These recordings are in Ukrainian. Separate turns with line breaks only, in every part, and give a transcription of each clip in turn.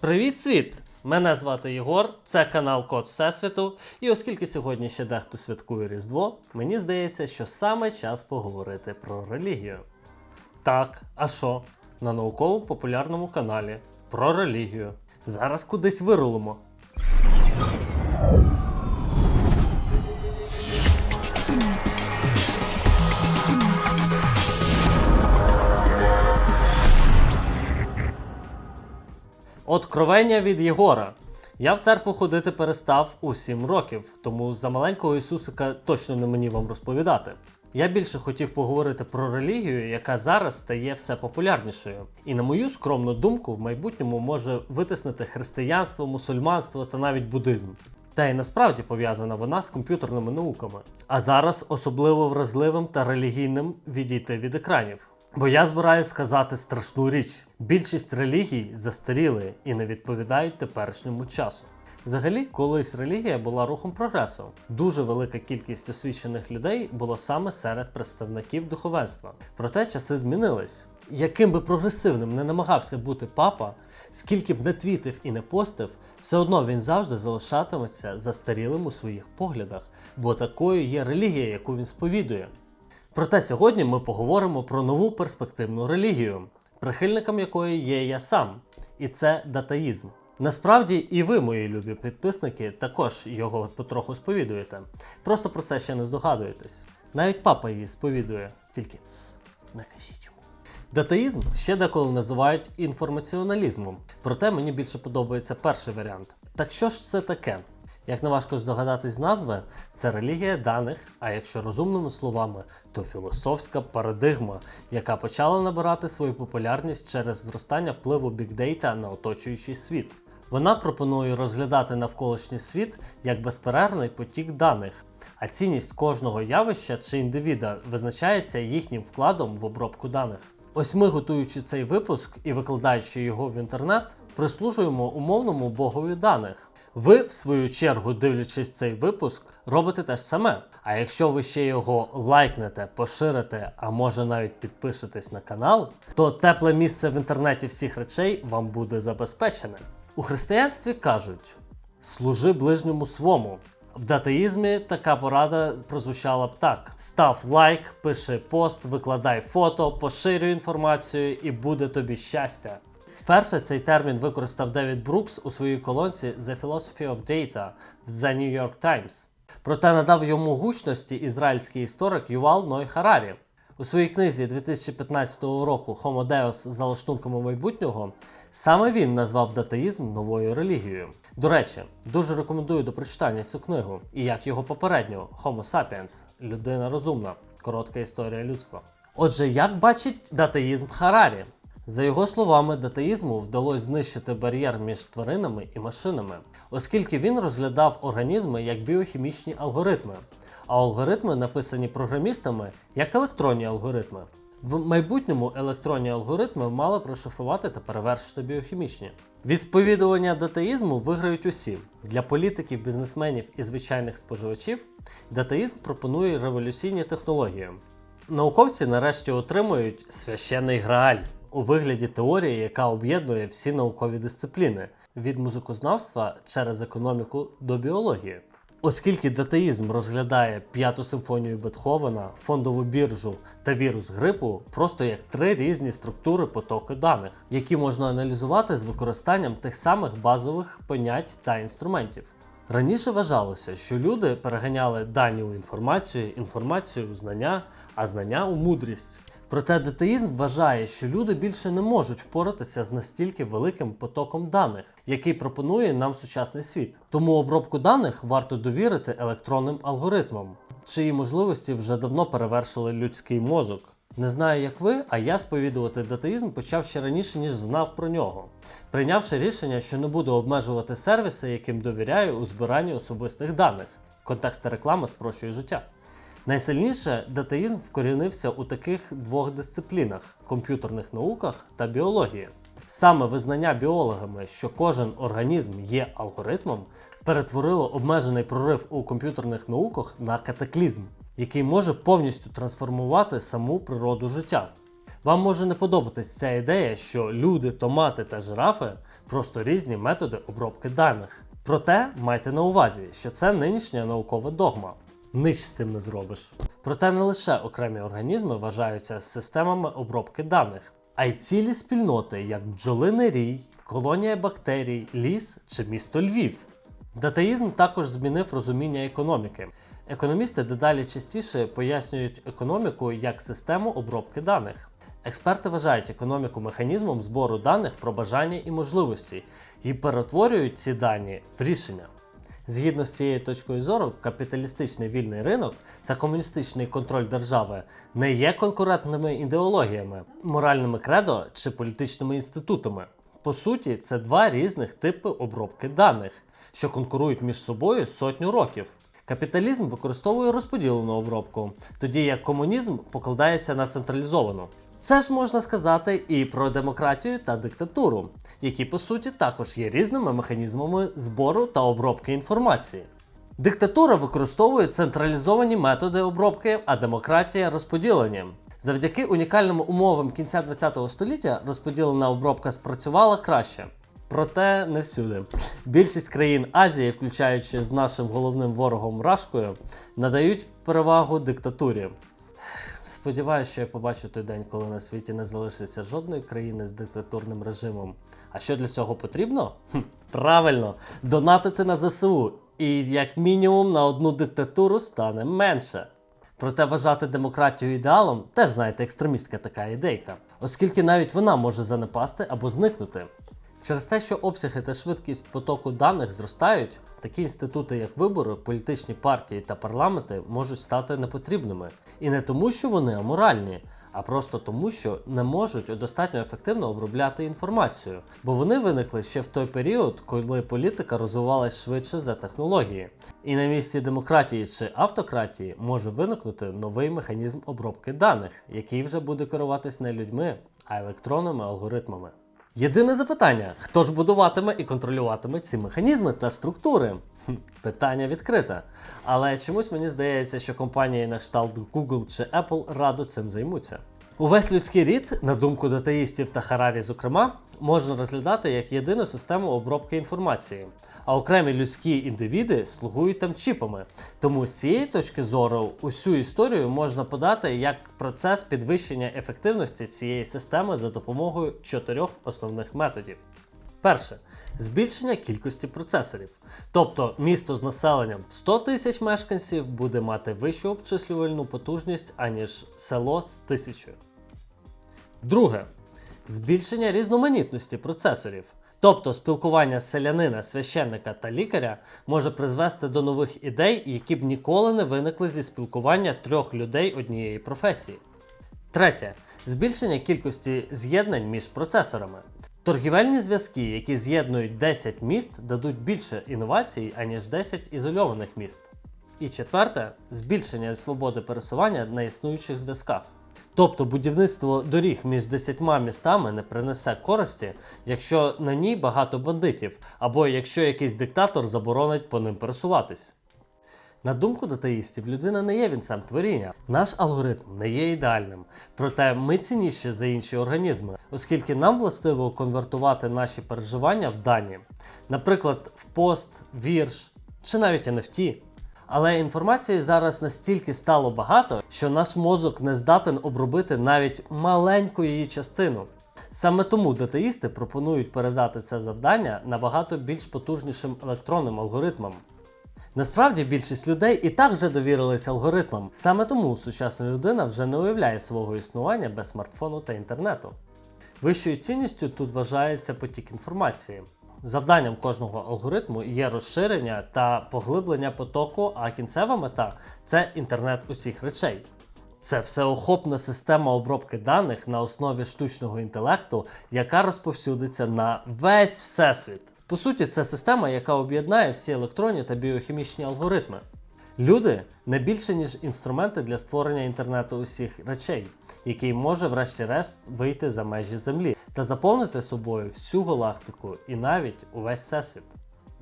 Привіт, світ! Мене звати Єгор, це канал Код Всесвіту. І оскільки сьогодні ще дехто святкує Різдво, мені здається, що саме час поговорити про релігію. Так, а що? На науково-популярному каналі про релігію. Зараз кудись вирулимо. Откровення від Єгора. Я в церкву ходити перестав у 7 років, тому за маленького Ісусика точно не мені вам розповідати. Я більше хотів поговорити про релігію, яка зараз стає все популярнішою, і на мою скромну думку, в майбутньому може витиснити християнство, мусульманство та навіть буддизм. Та й насправді пов'язана вона з комп'ютерними науками. А зараз особливо вразливим та релігійним відійти від екранів. Бо я збираюсь сказати страшну річ: більшість релігій застаріли і не відповідають теперішньому часу. Взагалі, колись релігія була рухом прогресу. Дуже велика кількість освічених людей було саме серед представників духовенства. Проте часи змінились. Яким би прогресивним не намагався бути папа, скільки б не твітив і не постив, все одно він завжди залишатиметься застарілим у своїх поглядах, бо такою є релігія, яку він сповідує. Проте сьогодні ми поговоримо про нову перспективну релігію, прихильником якої є я сам, і це датаїзм. Насправді і ви, мої любі підписники, також його потроху сповідуєте. Просто про це ще не здогадуєтесь. Навіть папа її сповідує, тільки ц, не кажіть йому. Датаїзм ще деколи називають інформаціоналізмом, проте мені більше подобається перший варіант. Так що ж це таке? Як не важко здогадатись з назви, це релігія даних, а якщо розумними словами, то філософська парадигма, яка почала набирати свою популярність через зростання впливу бікдейта на оточуючий світ. Вона пропонує розглядати навколишній світ як безперервний потік даних, а цінність кожного явища чи індивіда визначається їхнім вкладом в обробку даних. Ось ми, готуючи цей випуск і викладаючи його в інтернет, прислужуємо умовному богові даних. Ви, в свою чергу, дивлячись цей випуск, робите те ж саме. А якщо ви ще його лайкнете, поширите, а може навіть підпишетесь на канал, то тепле місце в інтернеті всіх речей вам буде забезпечене. У християнстві кажуть: служи ближньому свому. В датаїзмі така порада прозвучала б так: став лайк, пиши пост, викладай фото, поширюй інформацію і буде тобі щастя. Вперше цей термін використав Девід Брукс у своїй колонці The Philosophy of Data в The New York Times. Проте надав йому гучності ізраїльський історик Ювал Ной Харарі. У своїй книзі 2015 року Homo Deus за лаштунками майбутнього саме він назвав датаїзм новою релігією. До речі, дуже рекомендую до прочитання цю книгу, і як його попередню Homo Sapiens людина розумна. Коротка історія людства. Отже, як бачить датаїзм Харарі? За його словами, датаїзму вдалося знищити бар'єр між тваринами і машинами, оскільки він розглядав організми як біохімічні алгоритми, а алгоритми написані програмістами як електронні алгоритми. В майбутньому електронні алгоритми мали прошифрувати та перевершити біохімічні. Від сповідування датаїзму виграють усі. Для політиків, бізнесменів і звичайних споживачів датаїзм пропонує революційні технології. Науковці нарешті отримують священний грааль у вигляді теорії, яка об'єднує всі наукові дисципліни від музикознавства через економіку до біології. Оскільки датаїзм розглядає п'яту симфонію Бетховена, фондову біржу та вірус грипу просто як три різні структури потоку даних, які можна аналізувати з використанням тих самих базових понять та інструментів. Раніше вважалося, що люди переганяли дані у інформацію, інформацію у знання, а знання у мудрість. Проте датаїзм вважає, що люди більше не можуть впоратися з настільки великим потоком даних, який пропонує нам сучасний світ. Тому обробку даних варто довірити електронним алгоритмам, чиї можливості вже давно перевершили людський мозок. Не знаю, як ви, а я сповідувати датаїзм почав ще раніше, ніж знав про нього, прийнявши рішення, що не буду обмежувати сервіси, яким довіряю у збиранні особистих даних. Контекст реклами спрощує життя. Найсильніше датаїзм вкорінився у таких двох дисциплінах комп'ютерних науках та біології. Саме визнання біологами, що кожен організм є алгоритмом, перетворило обмежений прорив у комп'ютерних науках на катаклізм, який може повністю трансформувати саму природу життя. Вам може не подобатись ця ідея, що люди, томати та жирафи просто різні методи обробки даних. Проте майте на увазі, що це нинішня наукова догма. Нич з тим не зробиш. Проте не лише окремі організми вважаються системами обробки даних, а й цілі спільноти, як бджолиний рій, колонія бактерій, ліс чи місто Львів. Датаїзм також змінив розуміння економіки. Економісти дедалі частіше пояснюють економіку як систему обробки даних. Експерти вважають економіку механізмом збору даних про бажання і можливості і перетворюють ці дані в рішення. Згідно з цією точкою зору, капіталістичний вільний ринок та комуністичний контроль держави не є конкурентними ідеологіями, моральними кредо чи політичними інститутами. По суті, це два різних типи обробки даних, що конкурують між собою сотню років. Капіталізм використовує розподілену обробку, тоді як комунізм покладається на централізовану. Це ж можна сказати і про демократію та диктатуру, які по суті також є різними механізмами збору та обробки інформації. Диктатура використовує централізовані методи обробки, а демократія розподілення. Завдяки унікальним умовам кінця ХХ століття розподілена обробка спрацювала краще. Проте не всюди. Більшість країн Азії, включаючи з нашим головним ворогом Рашкою, надають перевагу диктатурі. Сподіваюся, що я побачу той день, коли на світі не залишиться жодної країни з диктатурним режимом. А що для цього потрібно? Правильно, донатити на ЗСУ. І як мінімум на одну диктатуру стане менше. Проте вважати демократію ідеалом теж, знаєте, екстремістська така ідейка, оскільки навіть вона може занепасти або зникнути. Через те, що обсяги та швидкість потоку даних зростають, такі інститути, як вибори, політичні партії та парламенти можуть стати непотрібними. І не тому, що вони аморальні, а просто тому, що не можуть достатньо ефективно обробляти інформацію, бо вони виникли ще в той період, коли політика розвивалась швидше за технології. І на місці демократії чи автократії може виникнути новий механізм обробки даних, який вже буде керуватись не людьми, а електронними алгоритмами. Єдине запитання: хто ж будуватиме і контролюватиме ці механізми та структури? Питання відкрите. Але чомусь мені здається, що компанії на кшталт Google чи Apple радо цим займуться. Увесь людський рід, на думку датаїстів та Харарі, зокрема, можна розглядати як єдину систему обробки інформації, а окремі людські індивіди слугують там чіпами. Тому з цієї точки зору усю історію можна подати як процес підвищення ефективності цієї системи за допомогою чотирьох основних методів. Перше збільшення кількості процесорів. Тобто місто з населенням 100 тисяч мешканців буде мати вищу обчислювальну потужність, аніж село з тисячою. Друге збільшення різноманітності процесорів. Тобто спілкування селянина, священника та лікаря може призвести до нових ідей, які б ніколи не виникли зі спілкування трьох людей однієї професії. Третє збільшення кількості з'єднань між процесорами. Торгівельні зв'язки, які з'єднують 10 міст, дадуть більше інновацій, аніж 10 ізольованих міст. І четверте збільшення свободи пересування на існуючих зв'язках. Тобто будівництво доріг між 10 містами не принесе користі, якщо на ній багато бандитів, або якщо якийсь диктатор заборонить по ним пересуватись. На думку датаїстів, людина не є вінцем творіння. Наш алгоритм не є ідеальним, проте ми цінніші за інші організми, оскільки нам властиво конвертувати наші переживання в дані, наприклад, в пост, вірш чи навіть NFT. Але інформації зараз настільки стало багато, що наш мозок не здатен обробити навіть маленьку її частину. Саме тому датаїсти пропонують передати це завдання набагато більш потужнішим електронним алгоритмам. Насправді більшість людей і так вже довірились алгоритмам. Саме тому сучасна людина вже не уявляє свого існування без смартфону та інтернету. Вищою цінністю тут вважається потік інформації. Завданням кожного алгоритму є розширення та поглиблення потоку, а кінцева мета це інтернет усіх речей. Це всеохопна система обробки даних на основі штучного інтелекту, яка розповсюдиться на весь всесвіт. По суті, це система, яка об'єднає всі електронні та біохімічні алгоритми. Люди не більше ніж інструменти для створення інтернету усіх речей, який може, врешті-решт, вийти за межі Землі та заповнити собою всю галактику і навіть увесь всесвіт.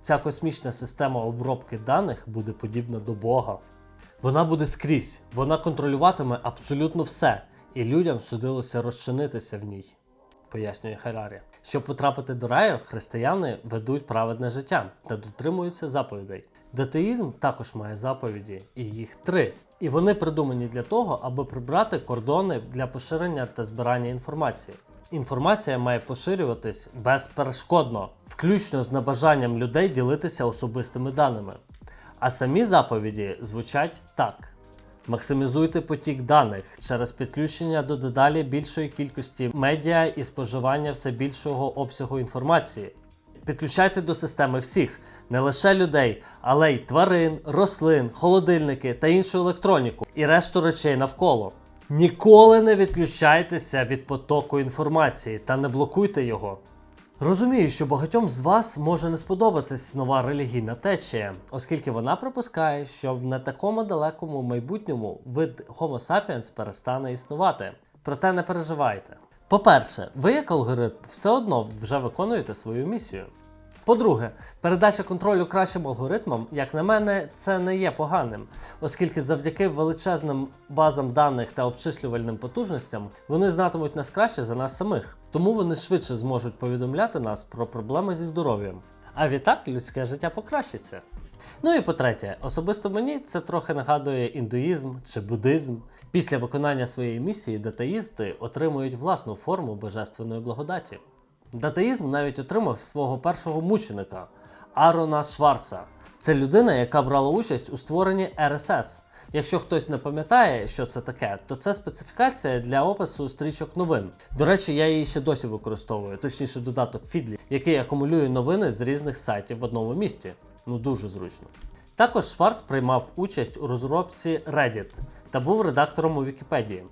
Ця космічна система обробки даних буде подібна до Бога. Вона буде скрізь, вона контролюватиме абсолютно все, і людям судилося розчинитися в ній. пояснює Харарі. Щоб потрапити до раю, християни ведуть праведне життя та дотримуються заповідей. Датеїзм також має заповіді, і їх три. І вони придумані для того, аби прибрати кордони для поширення та збирання інформації. Інформація має поширюватись безперешкодно, включно з небажанням людей ділитися особистими даними. А самі заповіді звучать так: максимізуйте потік даних через підключення до дедалі більшої кількості медіа і споживання все більшого обсягу інформації. Підключайте до системи всіх, не лише людей, але й тварин, рослин, холодильники та іншу електроніку і решту речей навколо. Ніколи не відключайтеся від потоку інформації та не блокуйте його. Розумію, що багатьом з вас може не сподобатись нова релігійна течія, оскільки вона припускає, що в не такому далекому майбутньому вид Homo sapiens перестане існувати. Проте не переживайте. По-перше, ви як алгоритм все одно вже виконуєте свою місію. По-друге, передача контролю кращим алгоритмам, як на мене, це не є поганим, оскільки завдяки величезним базам даних та обчислювальним потужностям вони знатимуть нас краще за нас самих, тому вони швидше зможуть повідомляти нас про проблеми зі здоров'ям. А відтак людське життя покращиться. Ну і по-третє, особисто мені це трохи нагадує індуїзм чи буддизм. Після виконання своєї місії датаїсти отримують власну форму божественної благодаті. Датаїзм навіть отримав свого першого мученика Арона Шварца. Це людина, яка брала участь у створенні РСС. Якщо хтось не пам'ятає, що це таке, то це специфікація для опису стрічок новин. До речі, я її ще досі використовую, точніше додаток Feedly, який акумулює новини з різних сайтів в одному місці. Ну дуже зручно. Також Шварц приймав участь у розробці Reddit та був редактором у Вікіпедії.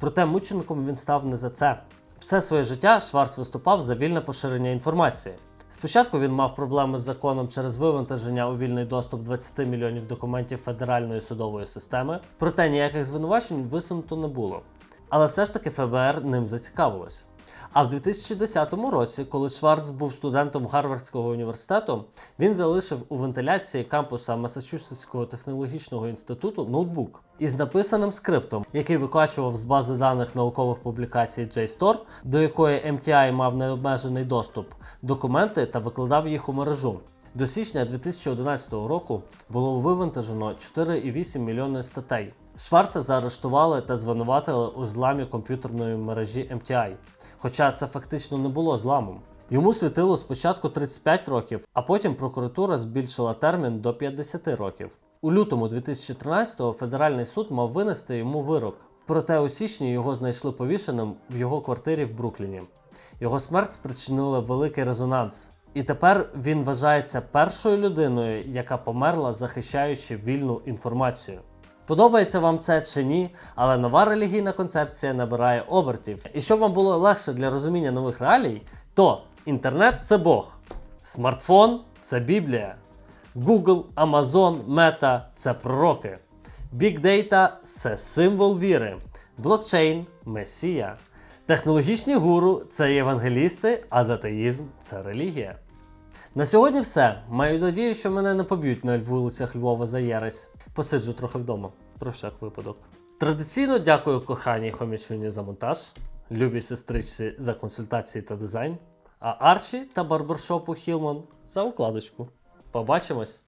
Проте мучеником він став не за це. Все своє життя Шварц виступав за вільне поширення інформації. Спочатку він мав проблеми з законом через вивантаження у вільний доступ 20 мільйонів документів федеральної судової системи, проте ніяких звинувачень висунуто не було. Але все ж таки ФБР ним зацікавилось. А в 2010 році, коли Шварц був студентом Гарвардського університету, він залишив у вентиляції кампуса Масачусетського технологічного інституту ноутбук із написаним скриптом, який викачував з бази даних наукових публікацій JSTOR, до якої MTI мав необмежений доступ, документи та викладав їх у мережу. До січня 2011 року було вивантажено 4,8 мільйони статей. Шварца заарештували та звинуватили у зламі комп'ютерної мережі MTI, хоча це фактично не було зламом. Йому світило спочатку 35 років, а потім прокуратура збільшила термін до 50 років. У лютому 2013-го федеральний суд мав винести йому вирок. Проте у січні його знайшли повішеним в його квартирі в Брукліні. Його смерть спричинила великий резонанс. І тепер він вважається першою людиною, яка померла, захищаючи вільну інформацію. Подобається вам це чи ні, але нова релігійна концепція набирає обертів. І щоб вам було легше для розуміння нових реалій, то інтернет це Бог, смартфон це Біблія, Google, Amazon, Meta – це пророки, Big Data – це символ віри, блокчейн месія. Технологічні гуру це євангелісти, а датаїзм це релігія. На сьогодні все. Маю надію, що мене не поб'ють на вулицях Львова за єресь. Посиджу трохи вдома, про всяк випадок. Традиційно дякую коханій Хомічуні за монтаж, любій сестричці за консультації та дизайн, а Арчі та барбершопу Хілман за укладочку. Побачимось!